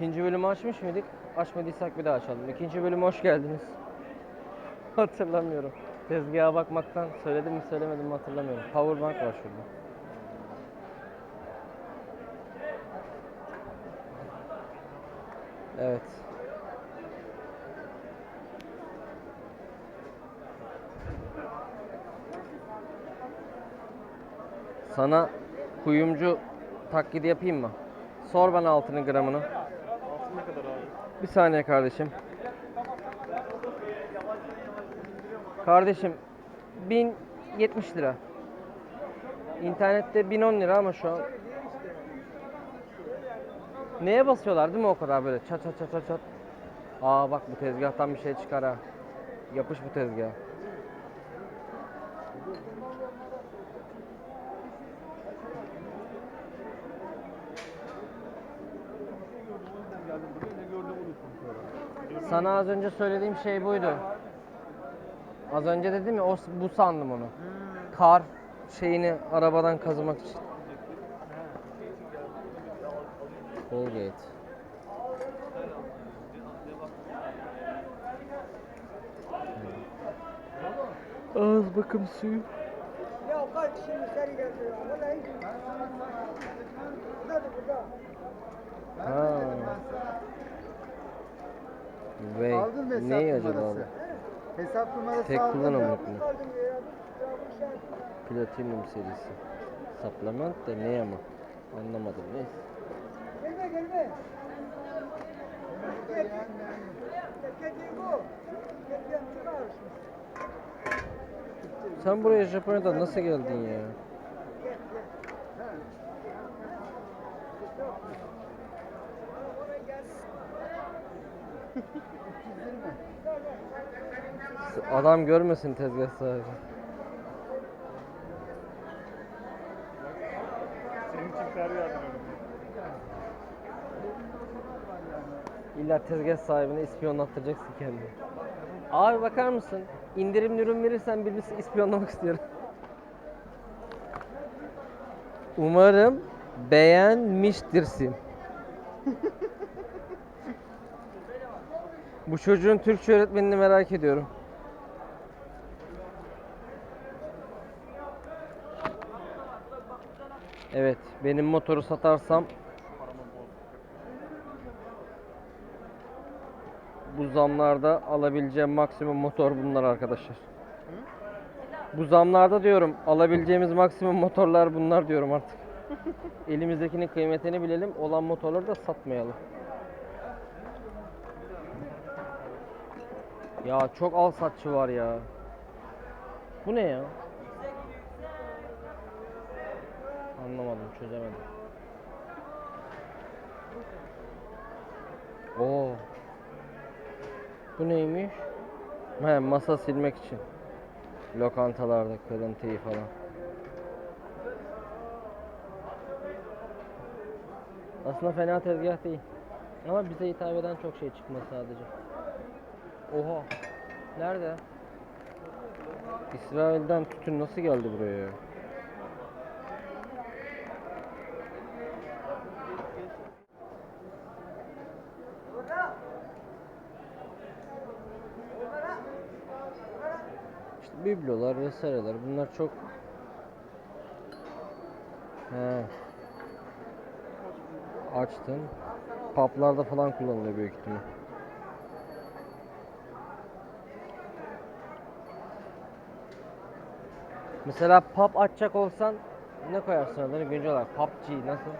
İkinci bölümü açmış mıydık? Açmadıysak bir daha açalım. İkinci bölüme hoş geldiniz. Hatırlamıyorum. Tezgaha bakmaktan söyledim mi söylemedim mi hatırlamıyorum. Powerbank var şurada. Evet. Sana kuyumcu taklidi yapayım mı? Sor bana altının gramını. Ne kadar abi? Bir saniye kardeşim. Kardeşim 1070 lira. İnternette 1010 lira ama şu an. Neye basıyorlar değil mi o kadar böyle çat çat çat çat çat. Aa bak bu tezgahtan bir şey çıkar ha. Yapış bu tezgaha. Sana az önce söylediğim şey buydu. Az önce dedim ya o, bu sandım onu. Kar şeyini arabadan kazımak için. Colgate. Ağız bakım suyu. Ya kaç kişi müşteri geldi ya. Vallahi. Nerede burada? Ha. Vey. Aldın mı hesap Ne acaba numarası? bu? Hesap numarası Tek aldın mı? bu şey. Platinum serisi. Supplement de ne ama? Anlamadım neyse. Gelme gelme. Gel gel. Gel gel bu. Gel gel çıkar. Sen buraya Japonya'dan nasıl geldin ya? Adam görmesin tezgah sahibi. Senin için. İlla tezgah sahibine ispiyonlattıracaksın kendini. Abi bakar mısın? İndirimli ürün verirsen birini ispiyonlamak istiyorum. Umarım beğenmiştirsin. Bu çocuğun Türkçe öğretmenini merak ediyorum. Evet, benim motoru satarsam bu zamlarda alabileceğim maksimum motor bunlar arkadaşlar. Bu zamlarda diyorum alabileceğimiz maksimum motorlar bunlar diyorum artık. Elimizdekinin kıymetini bilelim, olan motorları da satmayalım. Ya çok al satçı var ya. Bu ne ya? Anlamadım, çözemedim. Oo. Bu neymiş? He, masa silmek için. Lokantalarda kırıntıyı falan. Aslında fena tezgah değil. Ama bize hitap eden çok şey çıkmaz sadece. Oha. Nerede? İsrail'den tütün nasıl geldi buraya biblolar vesaireler bunlar çok He. Açtın. Paplarda falan kullanılıyor büyük ihtimal. Mesela pub açacak olsan ne koyarsın adını güncel olarak? PUBG nasıl?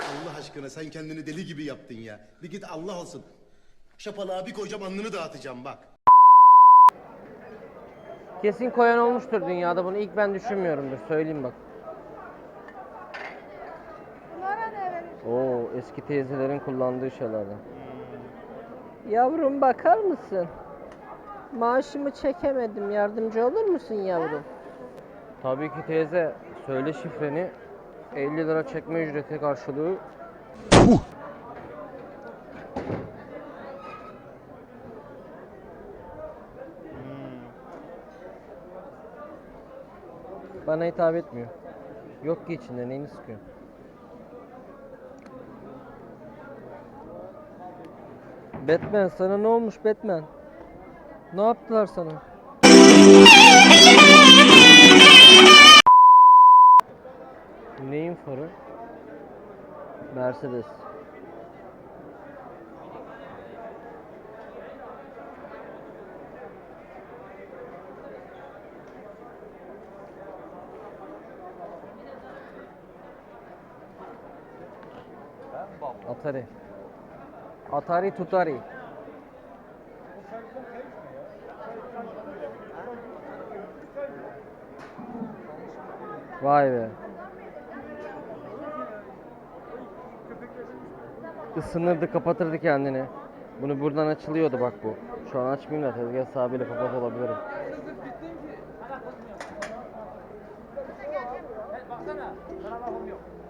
Allah aşkına sen kendini deli gibi yaptın ya. Bir git Allah olsun. Şapalığa bir koyacağım alnını dağıtacağım bak. Kesin koyan olmuştur dünyada bunu. İlk ben düşünmüyorumdur. Söyleyeyim bak. Bunlara ne? Oo eski teyzelerin kullandığı şeylerden. Yavrum bakar mısın? Maaşımı çekemedim. Yardımcı olur musun yavrum? Tabii ki teyze. Söyle şifreni. 50 lira çekme ücreti karşılığı. bana hitap etmiyor. Yok ki içinde neyini sıkıyor. Batman sana ne olmuş Batman? Ne yaptılar sana? Neyin farı? Mercedes. Atari. Atari Tutari. Vay be. Isınırdı kapatırdı kendini. Bunu buradan açılıyordu bak bu. Şu an açmayayım da tezgah sahibiyle kapat olabilirim.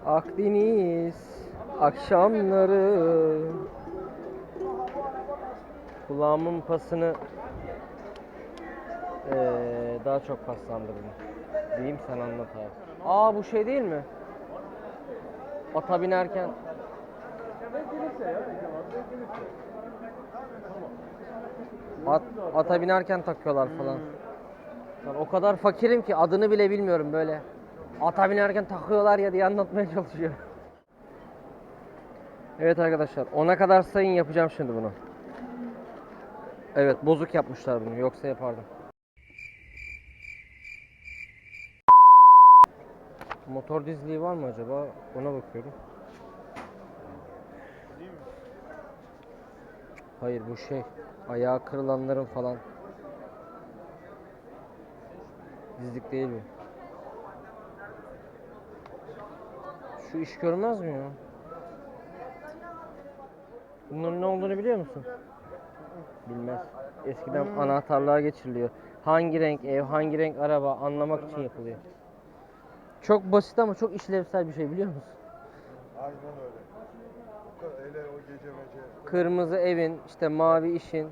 Akdeniz akşamları Kulağımın pasını eee, daha çok paslandırdım. Diyeyim sen anlat abi. Aa bu şey değil mi? Ata binerken At, ata binerken takıyorlar falan. Ben o kadar fakirim ki adını bile bilmiyorum böyle. Ata binerken takıyorlar ya diye anlatmaya çalışıyorum. Evet arkadaşlar ona kadar sayın yapacağım şimdi bunu. Evet bozuk yapmışlar bunu yoksa yapardım. Motor dizliği var mı acaba? Ona bakıyorum. Hayır bu şey ayağı kırılanların falan dizlik değil mi? Şu iş görmez mi ya? Bunların ne olduğunu biliyor musun? Bilmez. Eskiden anahtarlığa geçiriliyor. Hangi renk ev, hangi renk araba anlamak için yapılıyor. Çok basit ama çok işlevsel bir şey biliyor musun? Aynen öyle. Hele o gece mece. Kırmızı evin, işte mavi işin.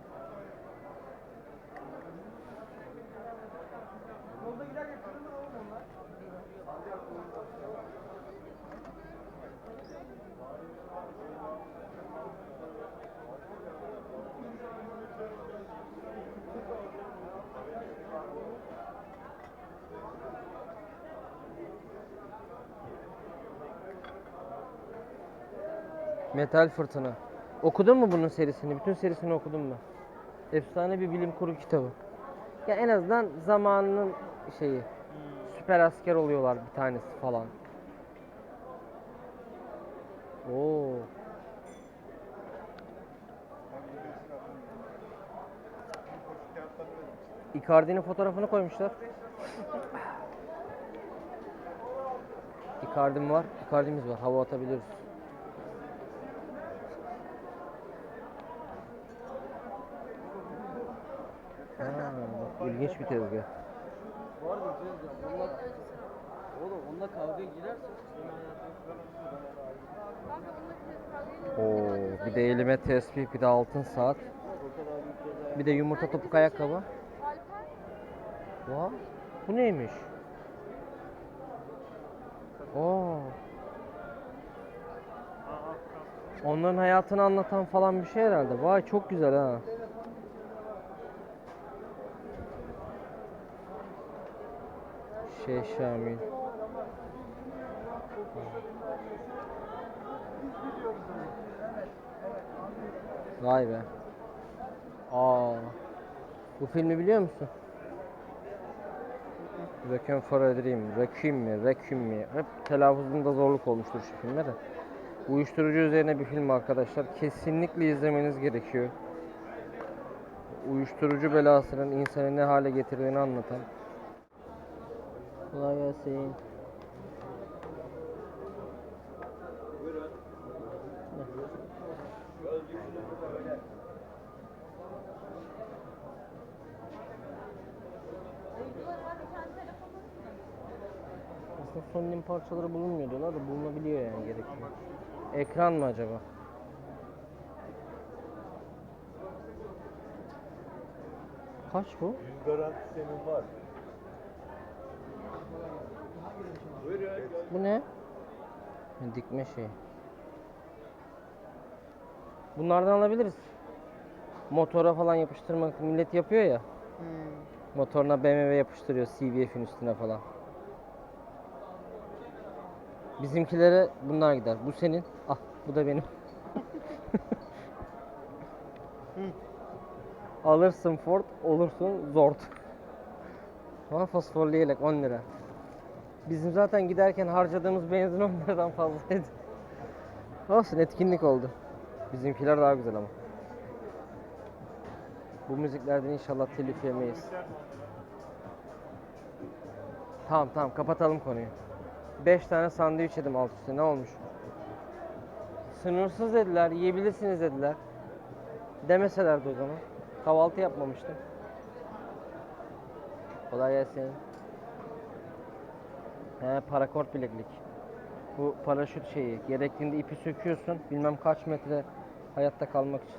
Metal Fırtına. Okudun mu bunun serisini? Bütün serisini okudum mu? Efsane bir bilim kurgu kitabı. Ya en azından zamanının şeyi. Süper asker oluyorlar bir tanesi falan. Oo. Icardi'nin fotoğrafını koymuşlar. Icardi'm var. Icardi'miz var. Hava atabiliriz. Ha, bak, ilginç bir tezgah. Var mı tezgah? Onunla, oğlum onunla kavga girerse Oo, bir de elime tespih, bir de altın saat, bir de yumurta topuk ayakkabı. Vay, bu neymiş? Oo. Onların hayatını anlatan falan bir şey herhalde. Vay çok güzel ha. Şey Şamil. Vay be. Aa. Bu filmi biliyor musun? Requiem for a Dream, Requiem mi, Requiem mi? Hep telaffuzunda zorluk olmuştur şu filmde de. Uyuşturucu üzerine bir film arkadaşlar. Kesinlikle izlemeniz gerekiyor. Uyuşturucu belasının insanı ne hale getirdiğini anlatan. Kolay gelsin. Aslında Sony'nin parçaları bulunmuyor diyorlar da bulunabiliyor yani gerekiyor. Ekran mı acaba? Kaç bu? Yüz garanti senin var. Bu ne? Dikme şey. Bunlardan alabiliriz. Motora falan yapıştırmak millet yapıyor ya. Hmm. Motoruna BMW yapıştırıyor CVF'in üstüne falan. Bizimkilere bunlar gider. Bu senin. Ah bu da benim. Alırsın Ford, olursun Zord. Ama fosforlu yelek 10 lira. Bizim zaten giderken harcadığımız benzin 10 liradan fazlaydı. Olsun etkinlik oldu. Bizimkiler daha güzel ama. Bu müziklerden inşallah telif yemeyiz. Tamam tamam kapatalım konuyu. 5 tane sandviç yedim alt üstte ne olmuş? Sınırsız dediler, yiyebilirsiniz dediler. Demeselerdi o zaman. Kahvaltı yapmamıştım. Kolay gelsin. He parakort bileklik. Bu paraşüt şeyi. Gerektiğinde ipi söküyorsun. Bilmem kaç metre hayatta kalmak için.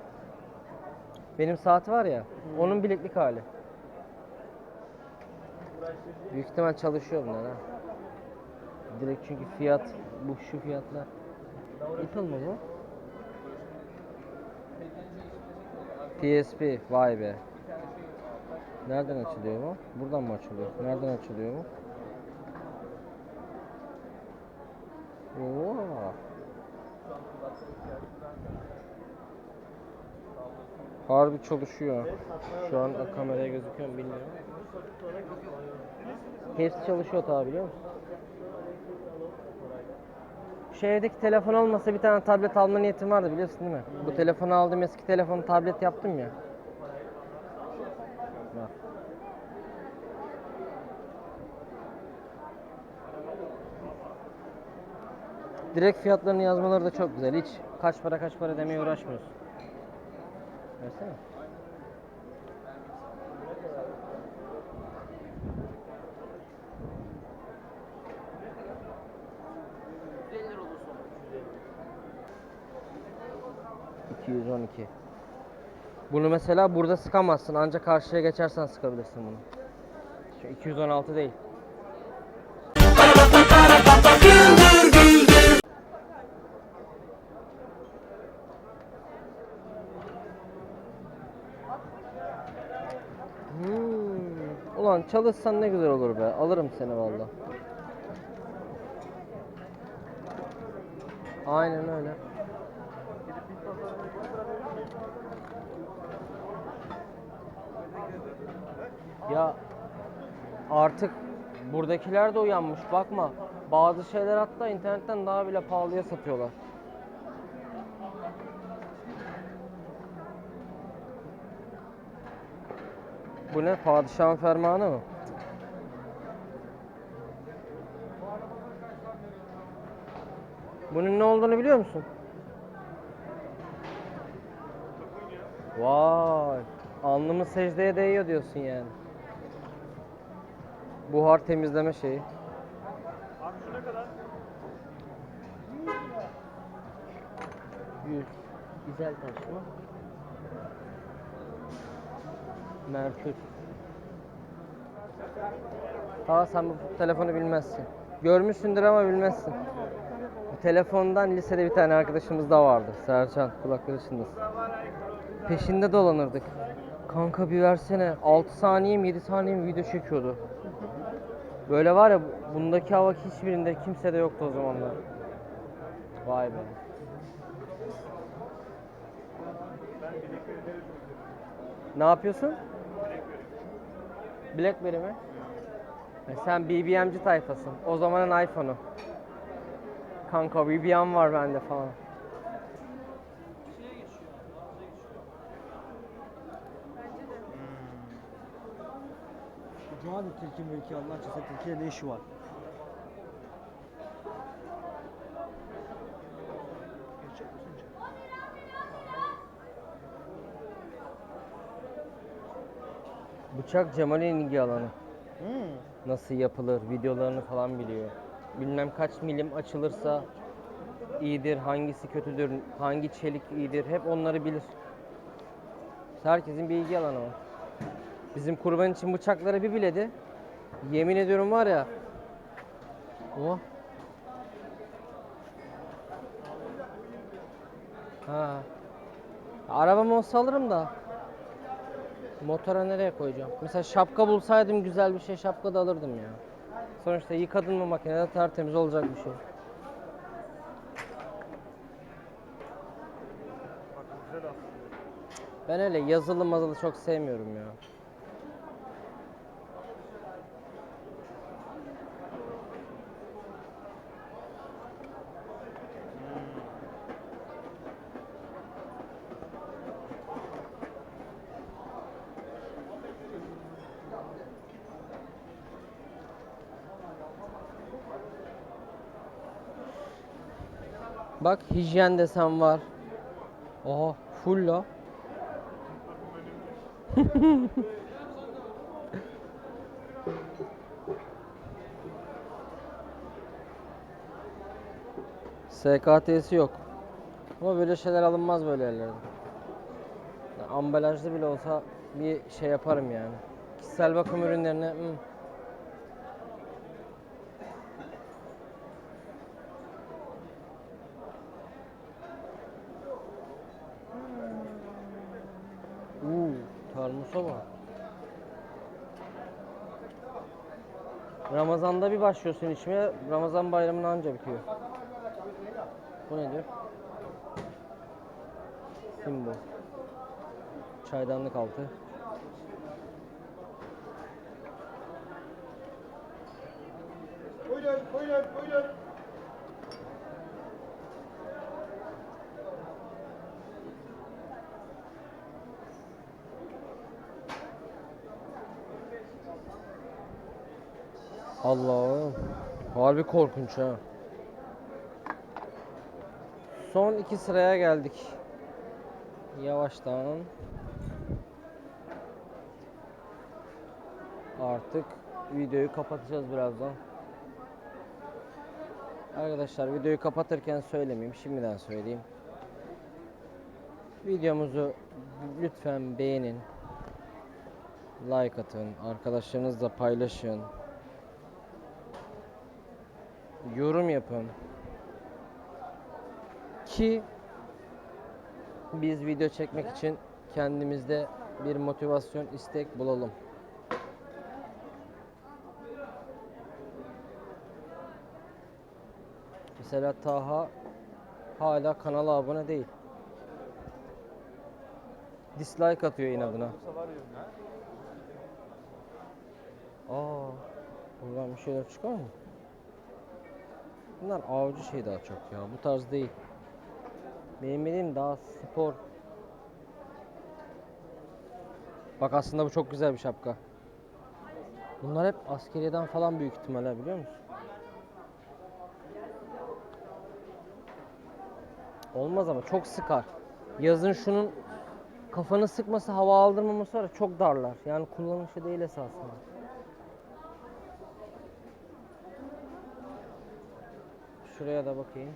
Benim saat var ya. Onun bileklik hali. Büyük ihtimal çalışıyor bunlar ha. Direkt çünkü fiyat bu şu fiyatlar. Apple mı bu? PSP vay be. Nereden açılıyor bu? Buradan mı açılıyor? Nereden açılıyor bu? Oo. Harbi çalışıyor. Şu an kameraya gözüküyor mu bilmiyorum. Hepsi çalışıyor tabi biliyor musun? Şu evdeki telefon olmasa bir tane tablet alma niyetim vardı biliyorsun değil mi? Bu telefonu aldım eski telefonu tablet yaptım ya. Direkt fiyatlarını yazmaları da çok güzel. Hiç kaç para kaç para demeye uğraşmıyorsun. Versene. ...212. Bunu mesela burada sıkamazsın. Ancak karşıya geçersen sıkabilirsin bunu. Şu 216 değil. Çalışsan ne güzel olur be. Alırım seni valla. Aynen öyle. Ya artık buradakiler de uyanmış bakma. Bazı şeyler hatta internetten daha bile pahalıya satıyorlar. Bu ne? Padişahın fermanı mı? Bunun ne olduğunu biliyor musun? Vay. Alnımız secdeye değiyor diyorsun yani. Buhar temizleme şeyi. Abi şu ne kadar? 100. Güzel taş mı? Merkür. Aa sen bu telefonu bilmezsin. Görmüşsündür ama bilmezsin. Bu telefondan lisede bir tane arkadaşımız da vardı. Sercan kulakları çınlasın. Peşinde dolanırdık. Kanka bir versene. 6 saniye mi 7 saniye mi video çekiyordu. Böyle var ya bundaki hava hiçbirinde kimsede yoktu o zamanlar. Vay be. Ne yapıyorsun? Blackberry mi? E sen BBM'ci tayfasın. O zamanın iPhone'u. Kanka BBM var bende falan. Cumali Türkiye mülki Allah çese Türkiye ne işi var? Bıçak Cemal'in ilgi alanı. Hmm. Nasıl yapılır, videolarını falan biliyor. Bilmem kaç milim açılırsa iyidir, hangisi kötüdür, hangi çelik iyidir, hep onları bilir. Herkesin bir ilgi alanı var. Bizim kurban için bıçakları bir biledi. Yemin ediyorum var ya. Oh. Ha. Arabam olsa alırım da. Motora nereye koyacağım? Mesela şapka bulsaydım güzel bir şey şapka da alırdım ya. Sonuçta yıkadın mı makinede tertemiz olacak bir şey. Ben öyle yazılı mazılı çok sevmiyorum ya. Bak hijyen desen var. Oha full la. SKT'si yok. Ama böyle şeyler alınmaz böyle yerlerde. Ya ambalajlı bile olsa bir şey yaparım yani. Kişisel bakım ürünlerine hmm. Termosa bak. Ramazan'da bir başlıyorsun içmeye, Ramazan bayramına anca bitiyor. Bu ne diyor? Simbol. Çaydanlık altı. Buyurun, buyurun, buyurun. Allah'ım. Harbi korkunç ha. Son iki sıraya geldik. Yavaştan. Artık videoyu kapatacağız birazdan. Arkadaşlar videoyu kapatırken söylemeyeyim. Şimdiden söyleyeyim. Videomuzu lütfen beğenin. Like atın. Arkadaşlarınızla paylaşın. Yorum yapın. Ki biz video çekmek için kendimizde bir motivasyon, istek bulalım. Mesela Taha hala kanala abone değil. Dislike atıyor inadına. Aa, buradan bir şeyler çıkar mı? Bunlar avcı şey daha çok ya. Bu tarz değil. Benim bildiğim daha spor. Bak aslında bu çok güzel bir şapka. Bunlar hep askeriyeden falan büyük ihtimalle biliyor musun? Olmaz ama çok sıkar. Yazın şunun kafanı sıkması, hava aldırmaması var çok darlar. Yani kullanışlı değil esasında. Şuraya da bakayım.